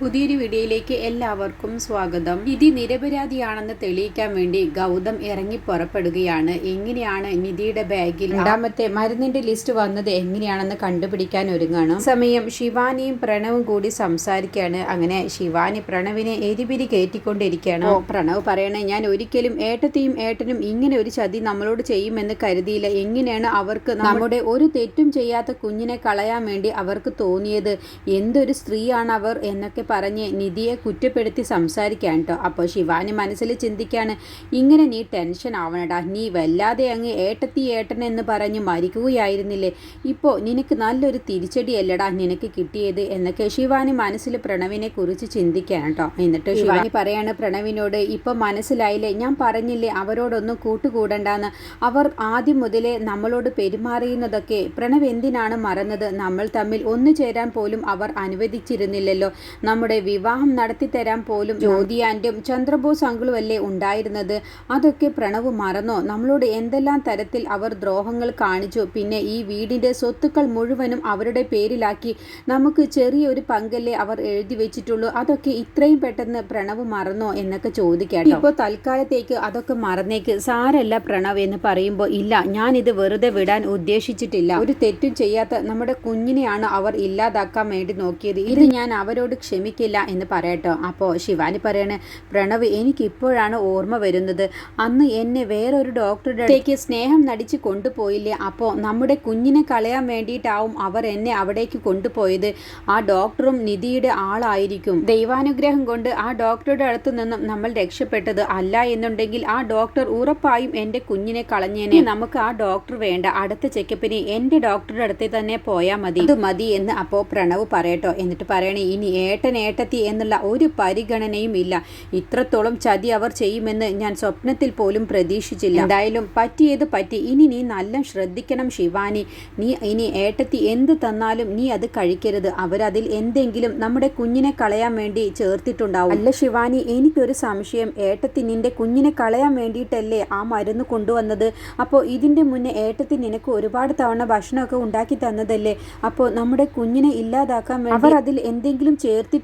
പുതിയൊരു വീഡിയോയിലേക്ക് എല്ലാവർക്കും സ്വാഗതം. നിധി നിരപരാധിയാണെന്ന് തെളിയിക്കാൻ വേണ്ടി ഗൗതം ഇറങ്ങി പുറപ്പെടുകയാണ്. എങ്ങനെയാണ് നിധിയുടെ ബാഗിൽ രണ്ടാമത്തെ മരുന്നിന്റെ ലിസ്റ്റ് വന്നത് എങ്ങനെയാണെന്ന് കണ്ടുപിടിക്കാൻ ഒരുങ്ങാണ്. സമയം ശിവാനിയും പ്രണവും കൂടി സംസാരിക്കുകയാണ്. അങ്ങനെ ശിവാനി പ്രണവിനെ എരിപിരി കയറ്റിക്കൊണ്ടിരിക്കുകയാണ്. പ്രണവ് പറയണേ ഞാൻ ഒരിക്കലും ഏട്ടത്തെയും ഏട്ടനും ഇങ്ങനെ ഒരു ചതി നമ്മളോട് ചെയ്യുമെന്ന് കരുതിയില്ല. എങ്ങനെയാണ് അവർക്ക് നമ്മുടെ ഒരു തെറ്റും ചെയ്യാത്ത കുഞ്ഞിനെ കളയാൻ വേണ്ടി അവർക്ക് തോന്നിയത്? എന്തൊരു സ്ത്രീയാണ് അവർ എന്നൊക്കെ പറഞ്ഞ് നിധിയെ കുറ്റപ്പെടുത്തി സംസാരിക്കാൻ കേട്ടോ അപ്പോൾ ശിവാനി മനസ്സിൽ ചിന്തിക്കാണ് ഇങ്ങനെ നീ ടെൻഷൻ ആവണടാ. നീ വല്ലാതെ അങ്ങ് ഏട്ടത്തി ഏട്ടൻ എന്ന് പറഞ്ഞ് മരിക്കുകയായിരുന്നില്ലേ? ഇപ്പോൾ നിനക്ക് നല്ലൊരു തിരിച്ചടിയല്ലടാ നിനക്ക് കിട്ടിയത് എന്നൊക്കെ ശിവാനി മനസ്സിൽ പ്രണവിനെ കുറിച്ച് ചിന്തിക്കാൻ കേട്ടോ എന്നിട്ട് ശിവാനി പറയാണ് പ്രണവിനോട് ഇപ്പം മനസ്സിലായില്ലേ? ഞാൻ പറഞ്ഞില്ലേ അവരോടൊന്നും കൂട്ടുകൂടണ്ടാന്ന്? അവർ ആദ്യം മുതലേ നമ്മളോട് പെരുമാറിയുന്നതൊക്കെ പ്രണവ് എന്തിനാണ് മറന്നത്? നമ്മൾ തമ്മിൽ ഒന്നു ചേരാൻ പോലും അവർ അനുവദിച്ചിരുന്നില്ലല്ലോ. നമ്മുടെ വിവാഹം നടത്തിത്തരാൻ പോലും ജ്യോതിയാന്റും ചന്ദ്രബോസ് അങ്കിളും അല്ലേ ഉണ്ടായിരുന്നത്? അതൊക്കെ പ്രണവ് മറന്നോ? നമ്മളോട് എന്തെല്ലാം തരത്തിൽ അവർ ദ്രോഹങ്ങൾ കാണിച്ചു? പിന്നെ ഈ വീടിന്റെ സ്വത്തുക്കൾ മുഴുവനും അവരുടെ പേരിലാക്കി നമുക്ക് ചെറിയൊരു പങ്കല്ലേ അവർ എഴുതി വെച്ചിട്ടുള്ളൂ. അതൊക്കെ ഇത്രയും പെട്ടെന്ന് പ്രണവ് മറന്നോ എന്നൊക്കെ ചോദിക്കാം ഇപ്പോൾ തൽക്കാലത്തേക്ക് അതൊക്കെ മറന്നേക്ക്. സാരല്ല പ്രണവ് എന്ന് പറയുമ്പോൾ ഇല്ല. ഞാനിത് വെറുതെ വിടാൻ ഉദ്ദേശിച്ചിട്ടില്ല. ഒരു തെറ്റും ചെയ്യാത്ത നമ്മുടെ കുഞ്ഞിനെയാണ് അവർ ഇല്ലാതാക്കാൻ വേണ്ടി നോക്കിയത്. ഇത് ഞാൻ അവരോട് ക്ഷമിക്കില്ല എന്ന് പറയട്ടോ. അപ്പോൾ ശിവാനി പറയണ പ്രണവ് എനിക്കിപ്പോഴാണ് ഓർമ്മ വരുന്നത്. അന്ന് എന്നെ വേറൊരു ഡോക്ടറുടെ അടുത്തേക്ക് സ്നേഹം നടിച്ച് കൊണ്ടുപോയില്ലേ? അപ്പോൾ നമ്മുടെ കുഞ്ഞിനെ കളയാൻ വേണ്ടിയിട്ടാവും അവർ എന്നെ അവിടേക്ക് കൊണ്ടുപോയത്. ആ ഡോക്ടറും നിധിയുടെ ആളായിരിക്കും. ദൈവാനുഗ്രഹം കൊണ്ട് ആ ഡോക്ടറുടെ അടുത്ത് നിന്നും നമ്മൾ രക്ഷപ്പെട്ടത് അല്ല എന്നുണ്ടെങ്കിൽ ആ ഡോക്ടർ ഉറപ്പായും എന്റെ കുഞ്ഞിനെ കളഞ്ഞേനെ. നമുക്ക് ആ ഡോക്ടർ വേണ്ട. അടുത്ത ചെക്കപ്പിന് എന്റെ ഡോക്ടറുടെ അടുത്ത് തന്നെ പോയാൽ മതി. ഇത് മതി എന്ന് അപ്പോൾ പ്രണവ് പറയട്ടോ. എന്നിട്ട് പറയണേ ഇനി ഏട്ടൻ ഏട്ടത്തി എന്നുള്ള ഒരു പരിഗണനയും ഇല്ല. ഇത്രത്തോളം ചതി അവർ ചെയ്യുമെന്ന് ഞാൻ സ്വപ്നത്തിൽ പോലും പ്രതീക്ഷിച്ചില്ല. എന്തായാലും പറ്റിയത് പറ്റി. ഇനി നീ നല്ല ശ്രദ്ധിക്കണം ശിവാനി. നീ ഇനി ഏട്ടത്തി എന്ത് തന്നാലും നീ അത് കഴിക്കരുത്. അവരതിൽ എന്തെങ്കിലും നമ്മുടെ കുഞ്ഞിനെ കളയാൻ വേണ്ടി ചേർത്തിട്ടുണ്ടാവും. അല്ല ശിവാനി എനിക്കൊരു സംശയം. ഏട്ടത്തി നിന്റെ കുഞ്ഞിനെ കളയാൻ വേണ്ടിയിട്ടല്ലേ ആ മരുന്ന് കൊണ്ടുവന്നത്? അപ്പോൾ ഇതിന്റെ മുന്നേ ഏട്ടത്തി നിനക്ക് ഒരുപാട് തവണ ഭക്ഷണമൊക്കെ ഉണ്ടാക്കി തന്നതല്ലേ? അപ്പോൾ നമ്മുടെ കുഞ്ഞിനെ ഇല്ലാതാക്കാൻ വേണ്ടി അവർ അതിൽ എന്തെങ്കിലും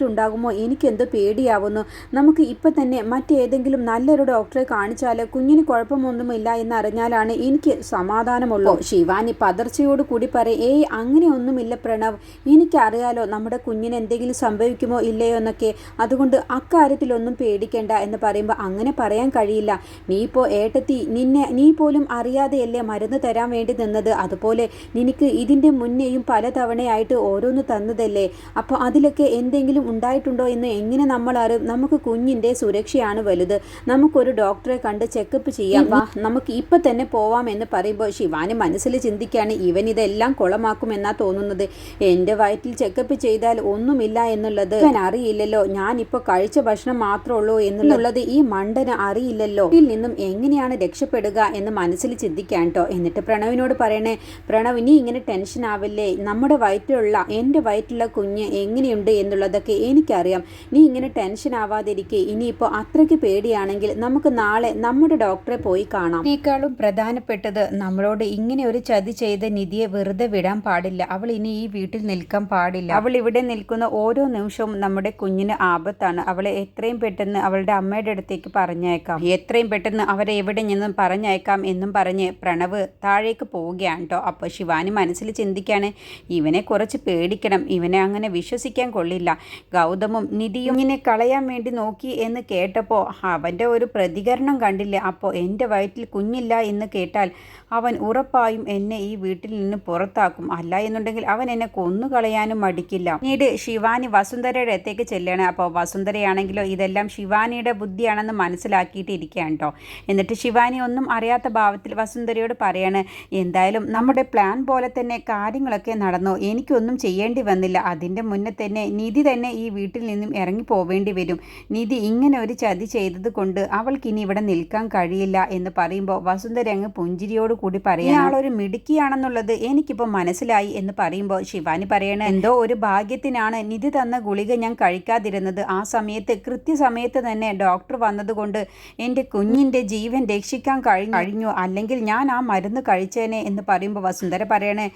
ചേർത്തിട്ടുണ്ടാകുമോ എനിക്കെന്തോ പേടിയാവുന്നു. നമുക്ക് ഇപ്പം തന്നെ മറ്റേതെങ്കിലും നല്ലൊരു ഡോക്ടറെ കാണിച്ചാൽ കുഞ്ഞിന് കുഴപ്പമൊന്നുമില്ല എന്നറിഞ്ഞാലാണ് എനിക്ക് സമാധാനമുള്ളൂ. ശിവാനി പതർച്ചയോട് കൂടി പറയും ഏയ് അങ്ങനെയൊന്നുമില്ല പ്രണവ്. എനിക്കറിയാലോ നമ്മുടെ കുഞ്ഞിന് എന്തെങ്കിലും സംഭവിക്കുമോ ഇല്ലയോ എന്നൊക്കെ. അതുകൊണ്ട് അക്കാര്യത്തിലൊന്നും പേടിക്കേണ്ട എന്ന് പറയുമ്പോൾ അങ്ങനെ പറയാൻ കഴിയില്ല. നീ ഇപ്പോൾ ഏട്ടത്തി നിന്നെ നീ പോലും അറിയാതെയല്ലേ മരുന്ന് തരാൻ വേണ്ടി നിന്നത്? അതുപോലെ നിനക്ക് ഇതിന്റെ മുന്നേയും പലതവണയായിട്ട് ഓരോന്ന് തന്നതല്ലേ? അപ്പോൾ അതിലൊക്കെ എന്തെങ്കിലും ഉണ്ടായിട്ടുണ്ടോ എന്ന് എങ്ങനെ നമ്മൾ അറിയും നമുക്ക് കുഞ്ഞിന്റെ സുരക്ഷയാണ് വലുത്. നമുക്കൊരു ഡോക്ടറെ കണ്ട് ചെക്കപ്പ് ചെയ്യാം. വാ നമുക്ക് ഇപ്പം തന്നെ പോവാം എന്ന് പറയുമ്പോൾ ശിവാന് മനസ്സിൽ ചിന്തിക്കുകയാണ്. ഇവൻ ഇതെല്ലാം കുളമാക്കുമെന്നാ തോന്നുന്നത്. എന്റെ വയറ്റിൽ ചെക്കപ്പ് ചെയ്താൽ ഒന്നുമില്ല എന്നുള്ളത്. ഇവൻ അറിയില്ലല്ലോ. ഞാൻ ഇപ്പോൾ കഴിച്ച ഭക്ഷണം മാത്രമേ ഉള്ളൂ എന്നുള്ളത് ഈ മണ്ടന് അറിയില്ലല്ലോ. ഇതിൽ നിന്നും എങ്ങനെയാണ് രക്ഷപ്പെടുക എന്ന് മനസ്സിൽ ചിന്തിക്കാൻ കേട്ടോ എന്നിട്ട് പ്രണവിനോട് പറയണേ പ്രണവ് നീ ഇങ്ങനെ ടെൻഷൻ ആവില്ലേ? നമ്മുടെ വയറ്റിലുള്ള എന്റെ വയറ്റിലുള്ള കുഞ്ഞ് എങ്ങനെയുണ്ട് എന്നുള്ളതൊക്കെ എനിക്കറിയാം. നീ ഇങ്ങനെ ടെൻഷൻ ആവാതിരിക്കെ. ഇനിയിപ്പോൾ അത്രയ്ക്ക് പേടിയാണെങ്കിൽ നമുക്ക് നാളെ നമ്മുടെ ഡോക്ടറെ പോയി കാണാം. ഇതിനേക്കാളും പ്രധാനപ്പെട്ടത് നമ്മളോട് ഇങ്ങനെ ഒരു ചതി ചെയ്ത നിധിയെ വെറുതെ വിടാൻ പാടില്ല. അവൾ ഇനി ഈ വീട്ടിൽ നിൽക്കാൻ പാടില്ല. അവൾ ഇവിടെ നിൽക്കുന്ന ഓരോ നിമിഷവും നമ്മുടെ കുഞ്ഞിന് ആപത്താണ്. അവളെ എത്രയും പെട്ടെന്ന് അവളുടെ അമ്മയുടെ അടുത്തേക്ക് പറഞ്ഞയക്കാം. എത്രയും പെട്ടെന്ന് അവരെ എവിടെ നിന്നും പറഞ്ഞയക്കാം എന്നും പറഞ്ഞ് പ്രണവ് താഴേക്ക് പോവുകയാണ് കേട്ടോ. അപ്പോൾ ശിവാനി മനസ്സിൽ ചിന്തിക്കാണ് ഇവനെ കുറച്ച് പേടിക്കണം. ഇവനെ അങ്ങനെ വിശ്വസിക്കാൻ കൊള്ളില്ല. ഗൗതമും നിധിയും ഇങ്ങനെ കളയാൻ വേണ്ടി നോക്കി എന്ന് കേട്ടപ്പോൾ അവന്റെ ഒരു പ്രതികരണം കണ്ടില്ല. അപ്പോൾ എന്റെ വയറ്റിൽ കുഞ്ഞില്ല എന്ന് കേട്ടാൽ അവൻ ഉറപ്പായും എന്നെ ഈ വീട്ടിൽ നിന്ന് പുറത്താക്കും. അല്ല എന്നുണ്ടെങ്കിൽ അവൻ എന്നെ കൊന്നു കളയാനും മടിക്കില്ല. പിന്നീട് ശിവാനി വസുന്ധരയുടെ അടുത്തേക്ക് ചെല്ലുകയാണ്. അപ്പോൾ വസുന്ധരയാണെങ്കിലോ ഇതെല്ലാം ശിവാനിയുടെ ബുദ്ധിയാണെന്ന് മനസ്സിലാക്കിയിട്ടിരിക്കുകയാണ് കേട്ടോ. എന്നിട്ട് ശിവാനി ഒന്നും അറിയാത്ത ഭാവത്തിൽ വസുന്ധരയോട് പറയാണ് എന്തായാലും നമ്മുടെ പ്ലാൻ പോലെ തന്നെ കാര്യങ്ങളൊക്കെ നടന്നു. എനിക്കൊന്നും ചെയ്യേണ്ടി വന്നില്ല. അതിന്റെ മുന്നേ തന്നെ നിധി തന്നെ ഈ വീട്ടിൽ നിന്നും ഇറങ്ങി പോവേണ്ടി വരും. നിധി ഇങ്ങനെ ഒരു ചതി ചെയ്തത് കൊണ്ട് അവൾക്ക് ഇനി ഇവിടെ നിൽക്കാൻ കഴിയില്ല എന്ന് പറയുമ്പോൾ വസുന്ധര അങ്ങ് പുഞ്ചിരിയോട് കൂടി പറയാം ആളൊരു മിടുക്കിയാണെന്നുള്ളത് എനിക്കിപ്പോൾ മനസ്സിലായി എന്ന് പറയുമ്പോൾ ശിവാനി പറയണ എന്തോ ഒരു ഭാഗ്യത്തിനാണ് നിധി തന്ന ഗുളിക ഞാൻ കഴിക്കാതിരുന്നത്. ആ സമയത്ത് കൃത്യസമയത്ത് തന്നെ ഡോക്ടർ വന്നതുകൊണ്ട് എന്റെ കുഞ്ഞിന്റെ ജീവൻ രക്ഷിക്കാൻ കഴിഞ്ഞു കഴിഞ്ഞു. അല്ലെങ്കിൽ ഞാൻ ആ മരുന്ന് കഴിച്ചേനെ എന്ന് പറയുമ്പോൾ വസുന്ധര പറയണേ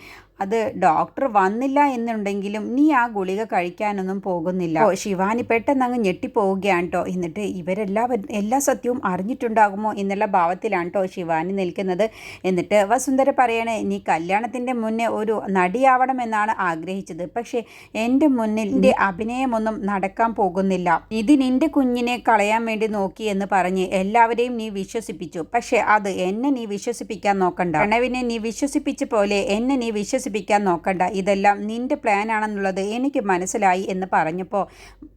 അത് ഡോക്ടർ വന്നില്ല എന്നുണ്ടെങ്കിലും നീ ആ ഗുളിക കഴിക്കാനൊന്നും പോകുന്നില്ല. പോകുന്നില്ല ഓ ശിവാനി പെട്ടെന്ന് അങ്ങ് ഞെട്ടിപ്പോവുകയാണ് കേട്ടോ എന്നിട്ട് ഇവരെല്ലാവരും എല്ലാ സത്യവും അറിഞ്ഞിട്ടുണ്ടാകുമോ എന്നുള്ള ഭാവത്തിലാണ് കേട്ടോ ശിവാനി നിൽക്കുന്നത്. എന്നിട്ട് വസുന്ധര പറയണേ നീ കല്യാണത്തിന്റെ മുന്നേ ഒരു നടിയാവണമെന്നാണ് ആഗ്രഹിച്ചത്. പക്ഷേ എന്റെ മുന്നിൽ എന്റെ അഭിനയമൊന്നും നടക്കാൻ പോകുന്നില്ല. ഇത് നിന്റെ കുഞ്ഞിനെ കളയാൻ വേണ്ടി നോക്കി എന്ന് പറഞ്ഞ് എല്ലാവരെയും നീ വിശ്വസിപ്പിച്ചു. പക്ഷേ അത് എന്നെ നീ വിശ്വസിപ്പിക്കാൻ നോക്കണ്ട. പ്രണവിനെ നീ വിശ്വസിപ്പിച്ച പോലെ എന്നെ നീ വിശ്വസിപ്പിക്കാൻ നോക്കണ്ട. ഇതെല്ലാം നിന്റെ പ്ലാൻ ആണെന്നുള്ളത് എനിക്ക് മനസ്സിലായി എന്ന് പറഞ്ഞപ്പോൾ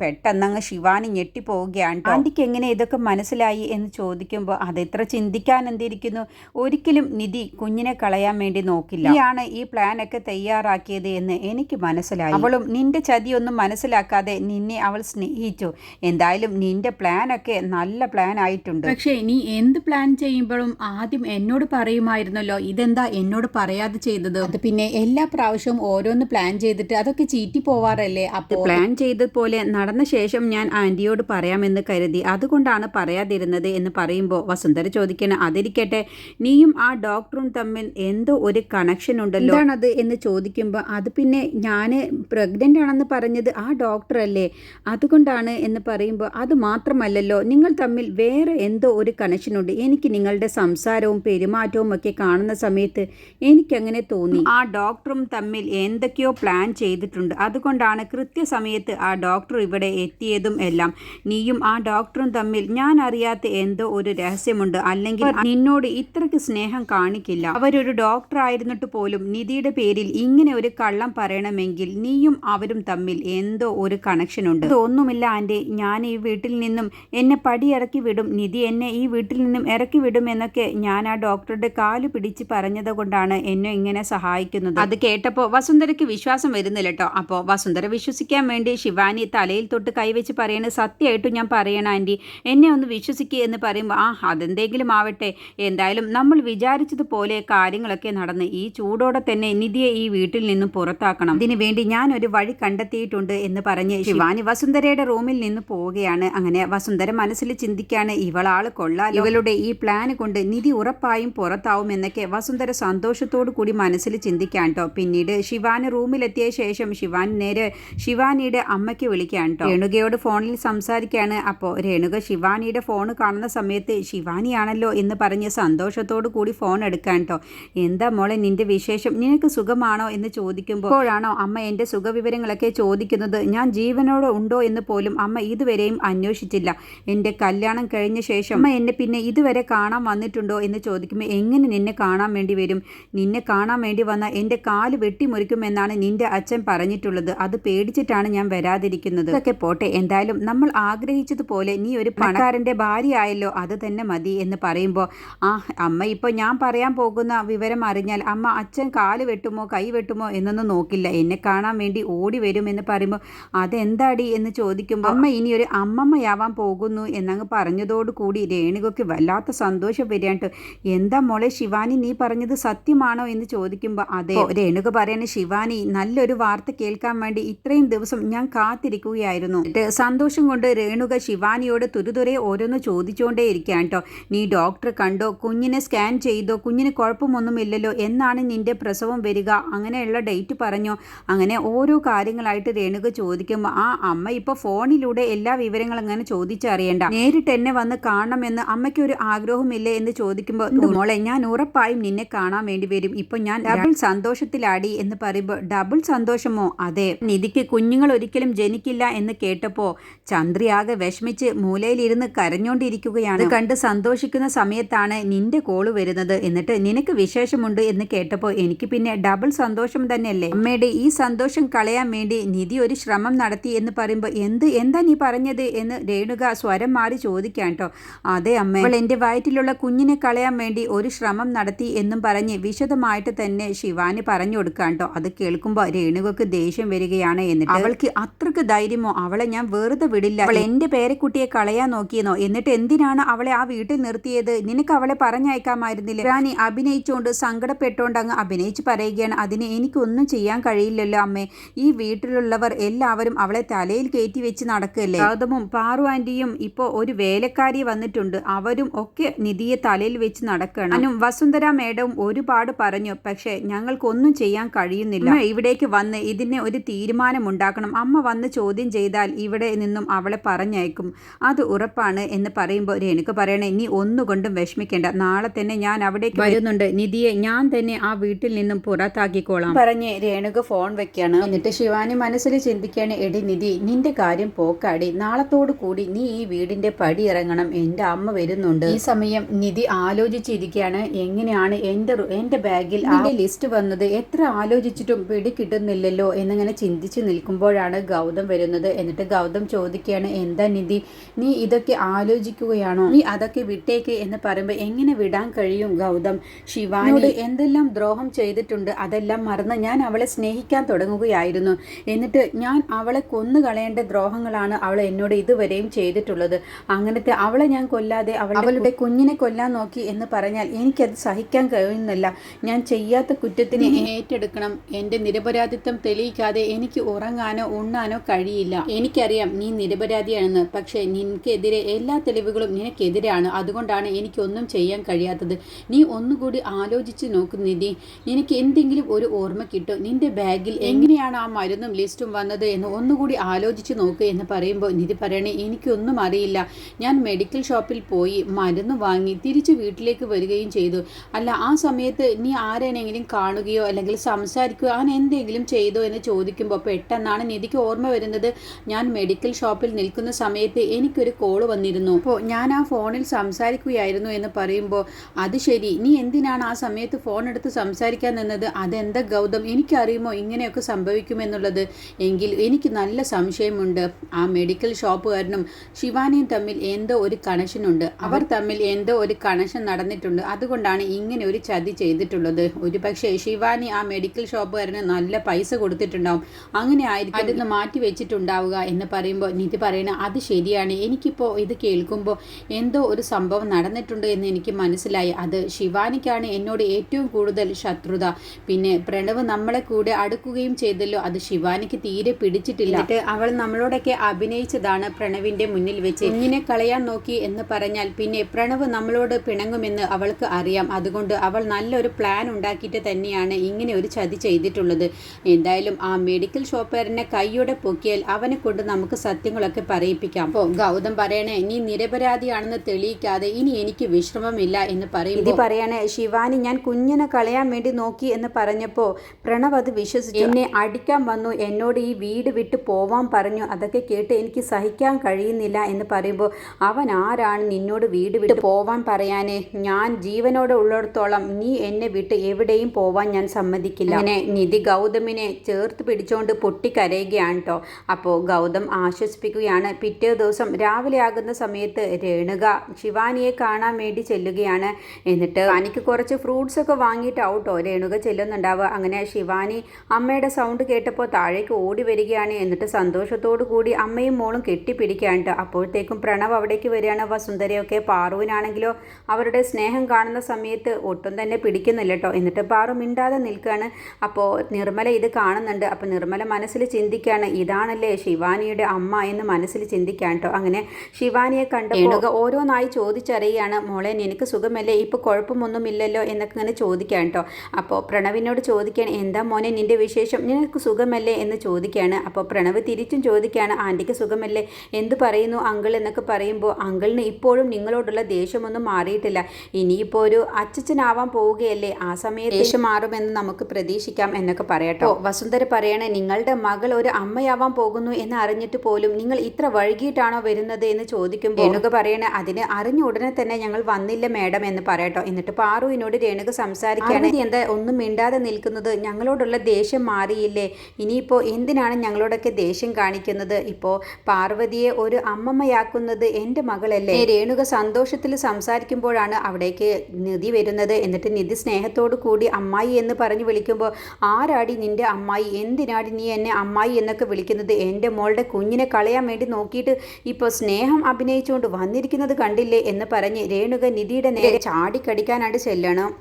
പെട്ടെന്നങ്ങ് ശിവാനി ഞെട്ടിപ്പോവുകയാണ് ആന്റിക്ക് എങ്ങനെ ഇതൊക്കെ മനസ്സിലായി എന്ന് ചോദിക്കുമ്പോൾ അതെത്ര ചിന്തിക്കാൻ എന്തിരിക്കുന്നു? ഒരിക്കലും നിധി കുഞ്ഞിനെ കളയാൻ വേണ്ടി നോക്കില്ല. നീയാണ് ഈ പ്ലാനൊക്കെ തയ്യാറാക്കിയത് എന്ന് എനിക്ക് മനസ്സിലായി. അവളും നിന്റെ ചതിയൊന്നും മനസ്സിലാക്കാതെ നിന്നെ അവൾ സ്നേഹിച്ചു. എന്തായാലും നിന്റെ പ്ലാനൊക്കെ നല്ല പ്ലാൻ ആയിട്ടുണ്ട്. പക്ഷേ നീ എന്ത് പ്ലാൻ ചെയ്യുമ്പോഴും ആദ്യം എന്നോട് പറയുമായിരുന്നല്ലോ. ഇതെന്താ എന്നോട് പറയാതെ ചെയ്തത്? അത് പിന്നെ എല്ലാ പ്രാവശ്യവും ഓരോന്ന് പ്ലാൻ ചെയ്തിട്ട് അതൊക്കെ ചീറ്റി പോവാറല്ലേ അപ്പോൾ പ്ലാൻ ചെയ്തതുപോലെ നടന്ന ശേഷം ഞാൻ ആന്റിയോട് പറയാമെന്ന് കരുതി. അതുകൊണ്ടാണ് പറയാതിരുന്നത് എന്ന് പറയുമ്പോൾ വസുന്ധര ചോദിക്കണം. അതിരിക്കട്ടെ നീയും ആ ഡോക്ടറും തമ്മിൽ എന്തോ ഒരു കണക്ഷൻ ഉണ്ടല്ലോ. എന്താണത് എന്ന് ചോദിക്കുമ്പോൾ അത് പിന്നെ ഞാൻ പ്രഗ്നന്റ് ആണെന്ന് പറഞ്ഞത് ആ ഡോക്ടർ അല്ലേ അതുകൊണ്ടാണ് എന്ന് പറയുമ്പോൾ അത് മാത്രമല്ലല്ലോ നിങ്ങൾ തമ്മിൽ വേറെ എന്തോ ഒരു കണക്ഷൻ ഉണ്ട്. എനിക്ക് നിങ്ങളുടെ സംസാരവും പെരുമാറ്റവും ഒക്കെ കാണുന്ന സമയത്ത് എനിക്കങ്ങനെ തോന്നി. ആ ഡോക്ടറും തമ്മിൽ എന്തൊക്കെയോ പ്ലാൻ ചെയ്തിട്ടുണ്ട്. അതുകൊണ്ടാണ് കൃത്യസമയത്ത് ആ ഡോക്ടർ ഇവിടെ എത്തിയതും എല്ലാം. നീയും ആ ഡോക്ടറും തമ്മിൽ ഞാൻ അറിയാത്ത എന്തോ ഒരു രഹസ്യമുണ്ട്. അല്ലെങ്കിൽ നിന്നോട് ഇത്രയ്ക്ക് സ്നേഹം കാണിക്കില്ല. അവരൊരു ഡോക്ടർ ആയിരുന്നിട്ട് പോലും നിധിയുടെ പേരിൽ ഇങ്ങനെ ഒരു കള്ളം പറയണമെങ്കിൽ നീയും അവരും തമ്മിൽ എന്തോ ഒരു കണക്ഷൻ ഉണ്ട്. ഇതൊന്നുമില്ല ആന്റി ഞാൻ ഈ വീട്ടിൽ നിന്നും എന്നെ പടി ഇറക്കി വിടും. നിധി എന്നെ ഈ വീട്ടിൽ നിന്നും ഇറക്കി വിടും എന്നൊക്കെ ഞാൻ ആ ഡോക്ടറുടെ കാൽ പിടിച്ച് പറഞ്ഞത് കൊണ്ടാണ് എന്നെ ഇങ്ങനെ സഹായിക്കുന്നത്. അത് കേട്ടപ്പോൾ വസുന്ധരയ്ക്ക് വിശ്വാസം വരുന്നില്ല കേട്ടോ അപ്പോൾ വസുന്ധര വിശ്വസിക്കാൻ വേണ്ടി ശിവാനി തലയിൽ തൊട്ട് കൈവച്ച് പറയണ സത്യമായിട്ടും ഞാൻ പറയണ ആന്റി. എന്നെ ഒന്ന് വിശ്വസിക്കുക എന്ന് പറയുമ്പോൾ ആ അതെന്തെങ്കിലും ആവട്ടെ. എന്തായാലും നമ്മൾ വിചാരിച്ചതുപോലെ കാര്യങ്ങളൊക്കെ നടന്ന് ഈ ചൂടോടെ തന്നെ നിധിയെ ഈ വീട്ടിൽ നിന്നും പുറത്താക്കണം. ഇതിനു വേണ്ടി ഞാൻ ഒരു വഴി കണ്ടെത്തിയിട്ടുണ്ട് എന്ന് പറഞ്ഞ് ശിവാനി വസുന്ധരയുടെ റൂമിൽ നിന്ന് പോവുകയാണ്. അങ്ങനെ വസുന്ധര മനസ്സിൽ ചിന്തിക്കാണ് ഇവളാൾ കൊള്ളാലോ. ഇവളുടെ ഈ പ്ലാൻ കൊണ്ട് നിധി ഉറപ്പായും പുറത്താവും എന്നൊക്കെ വസുന്ധര സന്തോഷത്തോടു കൂടി മനസ്സിൽ ചിന്തിക്കാൻ കേട്ടോ പിന്നീട് ശിവാനി റൂമിലെത്തിയ ശേഷം ശിവാൻ നേരെ ശിവാനിയുടെ അമ്മയ്ക്ക് വിളിക്കാൻ കേട്ടോ രേണുകയോട് ഫോണിൽ സംസാരിക്കുകയാണ് അപ്പോൾ രേണുക ശിവാനിയുടെ ഫോൺ കാണുന്ന സമയത്ത് ശിവാനിയാണല്ലോ എന്ന് പറഞ്ഞ് സന്തോഷത്തോടു കൂടി ഫോൺ എടുക്കാൻ കേട്ടോ എന്താ മോളെ നിന്റെ വിശേഷം? നിനക്ക് സുഖമാണോ എന്ന് ചോദിക്കുമ്പോൾ അപ്പോഴാണോ അമ്മ എന്റെ സുഖവിവരങ്ങളൊക്കെ ചോദിക്കുന്നത്? ഞാൻ ജീവനോടെ ഉണ്ടോ എന്ന് പോലും അമ്മ ഇതുവരെയും അന്വേഷിച്ചില്ല. എന്റെ കല്യാണം കഴിഞ്ഞ ശേഷം അമ്മ എന്നെ പിന്നെ ഇതുവരെ കാണാൻ വന്നിട്ടുണ്ടോ എന്ന് ചോദിക്കുമ്പോൾ എങ്ങനെ നിന്നെ കാണാൻ വേണ്ടി വരും? നിന്നെ കാണാൻ വേണ്ടി വന്ന എന്റെ കാൽ വെട്ടിമുറിക്കുമെന്നാണ് നിന്റെ അച്ഛൻ പറഞ്ഞിട്ടുള്ളത്. അത് പേടിച്ചിട്ടാണ് ഞാൻ വരാതിരിക്കുന്നത്. ഇതൊക്കെ പോട്ടെ എന്തായാലും നമ്മൾ ആഗ്രഹിച്ചതുപോലെ നീ ഒരു പണക്കാരന്റെ ഭാര്യയായല്ലോ അത് തന്നെ മതി എന്ന് പറയുമ്പോൾ ആ അമ്മ ഇപ്പോൾ ഞാൻ പറയാൻ പോകുന്ന വിവരം അറിഞ്ഞാൽ അമ്മ അച്ഛൻ കാൽ വെട്ടുമോ കൈ വെട്ടുമോ എന്നൊന്നും നോക്കില്ല. എന്നെ കാണാൻ വേണ്ടി ഓടി വരും എന്ന് പറയുമ്പോൾ അതെന്താടി? എന്ന് ചോദിക്കുമ്പോൾ അമ്മ ഇനി ഒരു അമ്മമ്മയാവാൻ പോകുന്നു എന്നങ്ങ് പറഞ്ഞതോടുകൂടി രേണുകയ്ക്ക് വല്ലാത്ത സന്തോഷം വരികയാണ് എന്താ മോളെ ശിവാനി നീ പറഞ്ഞത് സത്യമാണോ? എന്ന് ചോദിക്കുമ്പോൾ അതെ. രേണുക പറയണ ശിവാനി നല്ലൊരു വാർത്ത കേൾക്കാൻ വേണ്ടി ഇത്രയും ദിവസം ഞാൻ കാത്തിരിക്കുകയായിരുന്നു. സന്തോഷം കൊണ്ട് രേണുക ശിവാനിയോട് തുരുതുരെ ഓരോന്ന് ചോദിച്ചുകൊണ്ടേ ഇരിക്കാൻ കേട്ടോ നീ ഡോക്ടർ കണ്ടോ? കുഞ്ഞിനെ സ്കാൻ ചെയ്തോ? കുഞ്ഞിന് കുഴപ്പമൊന്നുമില്ലല്ലോ? എന്നാണ് നിന്റെ പ്രസവം വരിക. അങ്ങനെയുള്ള ഡേറ്റ് പറഞ്ഞോ? അങ്ങനെ ഓരോ കാര്യങ്ങളായിട്ട് രേണുക ചോദിക്കുമ്പോൾ ആ അമ്മ ഇപ്പോൾ ഫോണിലൂടെ എല്ലാ വിവരങ്ങളും അങ്ങനെ ചോദിച്ചറിയണ്ട. നേരിട്ട് എന്നെ വന്ന് കാണണമെന്ന് അമ്മയ്ക്ക് ഒരു ആഗ്രഹമില്ലേ എന്ന് ചോദിക്കുമ്പോൾ "ഉണ്ട് മോളെ ഞാൻ ഉറപ്പായും നിന്നെ കാണാൻ വേണ്ടി വരും. ഇപ്പൊ ഞാൻ ഡബിൾ സന്തോഷത്തിലാടി എന്ന് പറയുമ്പോൾ ഡബിൾ സന്തോഷമോ? അതെ. നിധിക്ക് കുഞ്ഞുങ്ങൾ ഒരിക്കലും ജനിക്കില്ല എന്ന് കേട്ടപ്പോ ചന്ദ്രയാകെ വിഷമിച്ച് മൂലയിലിരുന്ന് കരഞ്ഞോണ്ടിരിക്കുകയാണ്. കണ്ട് സന്തോഷിക്കുന്ന സമയത്താണ് നിന്റെ കോൾ വരുന്നത്. എന്നിട്ട് നിനക്ക് വിശേഷമുണ്ട് എന്ന് കേട്ടപ്പോൾ എനിക്ക് പിന്നെ ഡബിൾ സന്തോഷം തന്നെയല്ലേ? അമ്മയുടെ ഈ സന്തോഷം കളയാൻ വേണ്ടി നിധി ഒരു ശ്രമം നടത്തി എന്ന് പറയുമ്പോൾ എന്ത് എന്താ നീ പറഞ്ഞത് എന്ന് രേണുക സ്വരം മാറി ചോദിക്കാൻ കേട്ടോ അതെ അമ്മ. അവൾ എന്റെ വയറ്റിലുള്ള കുഞ്ഞിനെ കളയാൻ വേണ്ടി ഒരു ശ്രമം നടത്തി എന്നും പറഞ്ഞ് വിശദമായിട്ട് തന്നെ ശിവാനി പറഞ്ഞു കൊടുക്കാൻ കേട്ടോ അത് കേൾക്കുമ്പോൾ രേണുകക്ക് ദേഷ്യം വരികയാണ് എന്നിട്ട് അവൾക്ക് അത്രയ്ക്ക് ധൈര്യമോ? അവളെ ഞാൻ വെറുതെ വിടില്ല. അവൾ എന്റെ പേരക്കുട്ടിയെ കളയാൻ നോക്കിയെന്നോ? എന്നിട്ട് എന്തിനാണ് അവളെ ആ വീട്ടിൽ നിർത്തിയത്? നിനക്ക് അവളെ പറഞ്ഞയക്കാമായിരുന്നില്ല? റാണി അഭിനയിച്ചുകൊണ്ട് സങ്കടപ്പെട്ടുകൊണ്ട് അങ്ങ് അഭിനയിച്ച് പറയുകയാണ്. അതിന് എനിക്കൊന്നും ചെയ്യാൻ കഴിയില്ലല്ലോ അമ്മേ. ഈ വീട്ടിലുള്ളവർ എല്ലാവരും അവളെ തലയിൽ കയറ്റി വെച്ച് നടക്കല്ലേ? ഗൗതമും പാറു ആന്റിയും ഇപ്പോൾ ഒരു വേലക്കാരി വന്നിട്ടുണ്ട്. അവരും ഒക്കെ നിധിയെ തലയിൽ വെച്ച് നടക്കണം. അനും വസുന്ധര മേഡവും ഒരുപാട് പറഞ്ഞു. പക്ഷേ ഞങ്ങൾക്കൊന്നും ചെയ്യാൻ കഴിയുന്നില്ല. അമ്മ ഇവിടേക്ക് വന്ന് ഇതിനെ ഒരു തീരുമാനം ഉണ്ടാക്കണം അമ്മ വന്ന് ചോദ്യം ചെയ്താൽ ഇവിടെ നിന്നും അവളെ പറഞ്ഞയക്കും. അത് ഉറപ്പാണ് എന്ന് പറയുമ്പോൾ രേണുക്ക് പറയണേ നീ ഒന്നുകൊണ്ടും വിഷമിക്കേണ്ട. നാളെ തന്നെ ഞാൻ അവിടേക്ക് വരുന്നുണ്ട്. നിധിയെ ഞാൻ തന്നെ ആ വീട്ടിൽ നിന്നും പുറത്താക്കിക്കോളാം. പറഞ്ഞ് രേണുക ഫോൺ വെക്കാണ് എന്നിട്ട് ശിവാനി മനസ്സിൽ ചിന്തിക്കാണ് എടി നിധി നിന്റെ കാര്യം പോക്കാടി. നാളത്തോടു കൂടി നീ ഈ വീടിന്റെ പടി ഇറങ്ങണം. എന്റെ അമ്മ വരുന്നുണ്ട്. ഈ സമയം നിധി ആലോചിച്ചിരിക്കുകയാണ്. എങ്ങനെയാണ് എന്റെ എന്റെ എന്റെ ബാഗിൽ ആ ലിസ്റ്റ് വന്നത്? എത്ര ആലോചിച്ചിട്ടും പിടി കിട്ടുന്നില്ലല്ലോ എന്നിങ്ങനെ ചിന്തിച്ചു നിൽക്കുമ്പോഴാണ് ഗൗതം വരുന്നത്? എന്നിട്ട് ഗൗതം ചോദിക്കുകയാണ് എന്താ നിധി? നീ ഇതൊക്കെ ആലോചിക്കുകയാണോ? നീ അതൊക്കെ വിട്ടേക്ക് എന്ന് പറയുമ്പോൾ എങ്ങനെ വിടാൻ കഴിയും ഗൗതം? ശിവാനോട് എന്തെല്ലാം ദ്രോഹം ചെയ്തിട്ടുണ്ട്? അതെല്ലാം മറന്ന് ഞാൻ അവളെ സ്നേഹിക്കാൻ തുടങ്ങുകയായിരുന്നു. എന്നിട്ട് ഞാൻ അവളെ കൊന്നു കളയേണ്ട ദ്രോഹങ്ങളാണ് അവൾ എന്നോട് ഇതുവരെയും ചെയ്തിട്ടുള്ളത്. അങ്ങനത്തെ അവളെ ഞാൻ കൊല്ലാതെ അവളുടെ കുഞ്ഞിനെ കൊല്ലാൻ നോക്കി എന്ന് പറഞ്ഞാൽ എനിക്കത് സഹിക്കാൻ കഴിയുന്നില്ല. ഞാൻ ചെയ്യാത്ത കുറ്റത്തിന് ഏറ്റെടുക്കണം. എന്റെ നിരപരാധിത്വം തെളിയിക്കാതെ എനിക്ക് ഉറങ്ങാനോ ഉണ്ണാനോ കഴിയില്ല. എനിക്കറിയാം നീ നിരപരാധിയാണെന്ന്. പക്ഷേ നിനക്കെതിരെ എല്ലാ തെളിവുകളും നിനക്കെതിരാണ്. അതുകൊണ്ടാണ് എനിക്കൊന്നും ചെയ്യാൻ കഴിയാത്തത്. നീ ഒന്നുകൂടി ആലോചിച്ച് നോക്ക് നിധി. നിനക്ക് എന്തെങ്കിലും ഒരു ഓർമ്മ കിട്ടും. നിന്റെ ബാഗിൽ എങ്ങനെയാണ് ആ മരുന്നും ലിസ്റ്റും വന്നത് എന്ന് ഒന്നുകൂടി ആലോചിച്ച് നോക്ക് എന്ന് പറയുമ്പോൾ നിധി പറയണേ എനിക്കൊന്നും അറിയില്ല. ഞാൻ മെഡിക്കൽ ഷോപ്പിൽ പോയി മരുന്ന് വാങ്ങി തിരിച്ച് വീട്ടിലേക്ക് വരികയും ചെയ്തു. അല്ല ആ സമയത്ത് നീ ആരെങ്കിലും കാണുകയോ അല്ലെങ്കിൽ സംസാരിക്കുകയോ അങ്ങനെ എന്തെങ്കിലും ചെയ്തോ എന്ന് ചോദിക്കുമ്പോൾ പെട്ടെന്നാണ് നിധിക്ക് ഓർമ്മ വരുന്നത് ഞാൻ മെഡിക്കൽ ഷോപ്പിൽ നിൽക്കുന്ന സമയത്ത് എനിക്കൊരു കോൾ വന്നിരുന്നു. അപ്പോൾ ഞാൻ ആ ഫോണിൽ സംസാരിക്കുകയായിരുന്നു എന്ന് പറയുമ്പോൾ അത് ശരി നീ എന്തിനാണ് ആ സമയത്ത് ഫോൺ എടുത്ത് സംസാരിക്കാൻ നിന്നത്? അതെന്താ ഗൗതം? എനിക്കറിയുമോ ഇങ്ങനെയൊക്കെ സംഭവിക്കുമെന്നുള്ളത്? എങ്കിൽ എനിക്ക് നല്ല സംശയമുണ്ട്. ആ മെഡിക്കൽ ഷോപ്പുകാരനും ശിവാനിയും തമ്മിൽ എന്തോ ഒരു കണക്ഷൻ ഉണ്ട്. അവർ തമ്മിൽ എന്തോ ഒരു കണക്ഷൻ നടന്നിട്ടുണ്ട്. അതുകൊണ്ടാണ് ഇങ്ങനെ ഒരു ചതി ചെയ്തിട്ടുള്ളത്. ഒരു പക്ഷേ ശിവാനി ആ മെഡിക്കൽ ഷോപ്പുകാരന് നല്ല പൈസ കൊടുത്തിട്ടുണ്ടാവും. അങ്ങനെ ആയിരിക്കും. മാറ്റി വെച്ചിട്ടുണ്ടാവുക എന്ന് പറയുമ്പോൾ നിധി പറയണ അത് ശരിയാണ്. എനിക്കിപ്പോൾ ഇത് കേൾക്കുമ്പോൾ എന്തോ ഒരു സംഭവം നടന്നിട്ടുണ്ട് എന്ന് എനിക്ക് മനസ്സിലായി. അത് ശിവാനിക്കാണ് എന്നോട് ഏറ്റവും കൂടുതൽ ശത്രുത. പിന്നെ പ്രണവ് നമ്മളെ കൂടെ അടുക്കുകയും ചെയ്തല്ലോ. അത് ശിവാനിക്ക് തീരെ പിടിച്ചിട്ടില്ല. അവൾ നമ്മളോടൊക്കെ അഭിനയിച്ചതാണ് പ്രണവിന്റെ മുന്നിൽ വെച്ച്. ഇങ്ങനെ കളയാൻ നോക്കി എന്ന് പറഞ്ഞാൽ പിന്നെ പ്രണവ് നമ്മളോട് പിണങ്ങുമെന്ന് അവൾക്ക് അറിയാം. അതുകൊണ്ട് അവൾ നല്ലൊരു പ്ലാൻ ഉണ്ടാക്കിയിട്ട് തന്നെയാണ് ഇങ്ങനെ ഒരു ചതി ചെയ്തിട്ടുള്ളത്. എന്തായാലും ആ മെഡിക്കൽ ഷോപ്പുകാരനെ കൈയോടെ പൊക്കിയാൽ അവനെ കൊണ്ട് നമുക്ക് സത്യങ്ങളൊക്കെ പറയിപ്പിക്കാം. അപ്പോൾ ഗൗതം പറയണേ നീ നിരപരാധിയാണെന്ന് തെളിയിക്കാതെ ഇനി എനിക്ക് വിശ്രമമില്ല എന്ന് പറയും ഇത് പറയണേ ശിവാനി ഞാൻ കുഞ്ഞിനെ കളയാൻ വേണ്ടി നോക്കി എന്ന് പറഞ്ഞപ്പോൾ പ്രണവ് അത് വിശ്വസിച്ചു. എന്നെ അടിക്കാൻ വന്നു എന്നോട് ഈ വീട് വിട്ട് പോവാൻ പറഞ്ഞു. അതൊക്കെ കേട്ട് എനിക്ക് സഹിക്കാൻ കഴിയുന്നില്ല എന്ന് പറയുമ്പോൾ അവൻ ആരാണ് നിന്നോട് വീട് വിട്ട് പോവാൻ പറയാനേ? ഞാൻ ജീവനോടെ ഉള്ളിടത്തോളം നീ എന്നെ വിട്ട് എവിടെയും പോവാൻ ഞാൻ സമ്മതിക്കില്ല. അങ്ങനെ നിധി ഗൗതമിനെ ചേർത്ത് പിടിച്ചുകൊണ്ട് പൊട്ടിക്കരയുകയാണ് കേട്ടോ. അപ്പോൾ ഗൗതം ആശ്വസിപ്പിക്കുകയാണ്. പിറ്റേ ദിവസം രാവിലെ ആകുന്ന സമയത്ത് രേണുക ശിവാനിയെ കാണാൻ വേണ്ടി ചെല്ലുകയാണ്. എന്നിട്ട് എനിക്ക് കുറച്ച് ഫ്രൂട്ട്സ് ഒക്കെ വാങ്ങിയിട്ടാവും കേട്ടോ രേണുക ചെല്ലുന്നുണ്ടാവുക. അങ്ങനെ ശിവാനി അമ്മയുടെ സൗണ്ട് കേട്ടപ്പോൾ താഴേക്ക് ഓടി വരികയാണ്. എന്നിട്ട് സന്തോഷത്തോടു കൂടി അമ്മയും മോളും കെട്ടിപ്പിടിക്കുകയാണ് കേട്ടോ. അപ്പോഴത്തേക്കും പ്രണവ് അവിടേക്ക് വരികയാണ്. വസുന്ധരയൊക്കെ പാറുവിനാണെങ്കിലോ അവരുടെ സ്നേഹം കാണുന്ന സമയത്ത് ഒട്ടും തന്നെ പിടിക്കുന്നില്ല കേട്ടോ. എന്നിട്ട് പാറു മിണ്ടാതെ നിൽക്കുകയാണ്. അപ്പോൾ നിർമ്മല ഇത് കാണുന്നുണ്ട്. അപ്പോൾ നിർമ്മല മനസ്സിൽ ചിന്തിക്കുകയാണ്. ഇതാണല്ലേ ശിവാനിയുടെ അമ്മ എന്ന് മനസ്സിൽ ചിന്തിക്കാൻ കേട്ടോ അങ്ങനെ ശിവാനിയെ കണ്ടപ്പോൾ ഓരോന്നായി ചോദിച്ചറിയുകയാണ് മോളെ നിനക്ക് സുഖമല്ലേ? ഇപ്പോൾ കുഴപ്പമൊന്നുമില്ലല്ലോ? എന്നൊക്കെ ഇങ്ങനെ ചോദിക്കാൻ കേട്ടോ അപ്പോൾ പ്രണവിനോട് ചോദിക്കാൻ എന്താ മോനെ നിന്റെ വിശേഷം? നിനക്ക് സുഖമല്ലേ? എന്ന് ചോദിക്കുകയാണ്. അപ്പോൾ പ്രണവ് തിരിച്ചും ചോദിക്കുകയാണ് ആന്റിക്ക് സുഖമല്ലേ? എന്ത് പറയുന്നു അങ്കിൾ? എന്നൊക്കെ പറയുമ്പോൾ അങ്കിളിന് ഇപ്പോഴും നിങ്ങളോടുള്ള ദേഷ്യമൊന്നും മാറിയിട്ടില്ല. ഇനിയിപ്പോൾ ഒരു അച്ഛനാവാൻ പോവുകയല്ലേ? ആ സമയത്ത് ദേഷ്യം മാറുമെന്ന് നമുക്ക് പ്രതീക്ഷിക്കാം എന്നൊക്കെ പറയട്ടോ. വസുന്ധര പറയണേ നിങ്ങളുടെ മകൾ ഒരു അമ്മയാവാൻ പോകുന്നു എന്ന് അറിഞ്ഞിട്ട് പോലും നിങ്ങൾ ഇത്ര വൈകിട്ടാണോ വരുന്നത് എന്ന് ചോദിക്കുമ്പോൾ രേണുക പറയണ അതിന് അറിഞ്ഞ ഉടനെ തന്നെ ഞങ്ങൾ വന്നില്ല മേഡം എന്ന് പറയട്ടോ. എന്നിട്ട് പാറുവിനോട് രേണുക സംസാരിക്കുകയാണ്. എന്താ ഒന്നും മിണ്ടാതെ നിൽക്കുന്നത്. ഞങ്ങളോടുള്ള ദേഷ്യം മാറിയില്ലേ. ഇനിയിപ്പോൾ എന്തിനാണ് ഞങ്ങളോടൊക്കെ ദേഷ്യം കാണിക്കുന്നത്? ഇപ്പോൾ പാർവതിയെ ഒരു അമ്മമ്മയാക്കുന്നത് എന്റെ മകളല്ലേ. രേണുക സന്തോഷത്തിൽ സംസാരിക്കുമ്പോഴാണ് അവിടേക്ക് നിധി വരുന്നത്. എന്നിട്ട് നിധി സ്നേഹത്തോടു കൂടി അമ്മായി എന്ന് പറഞ്ഞു വിളിക്കുമ്പോൾ ആരാടി നിന്റെ അമ്മായി? എന്തിനാടി നീ എന്നെ അമ്മായി എന്നൊക്കെ വിളിക്കുന്നത് എന്റെ മോളുടെ കുഞ്ഞിനെ കളയാൻ വേണ്ടി നോക്കിയിട്ട് ഇപ്പോൾ സ്നേഹം അഭിനയിച്ചുകൊണ്ട് വന്നിരിക്കുന്നത് കണ്ടില്ലേ എന്ന് പറഞ്ഞ് രേണുക നിധിയുടെ നേരെ ചാടിക്കടിക്കാനായിട്ട് ചെല്ലണം.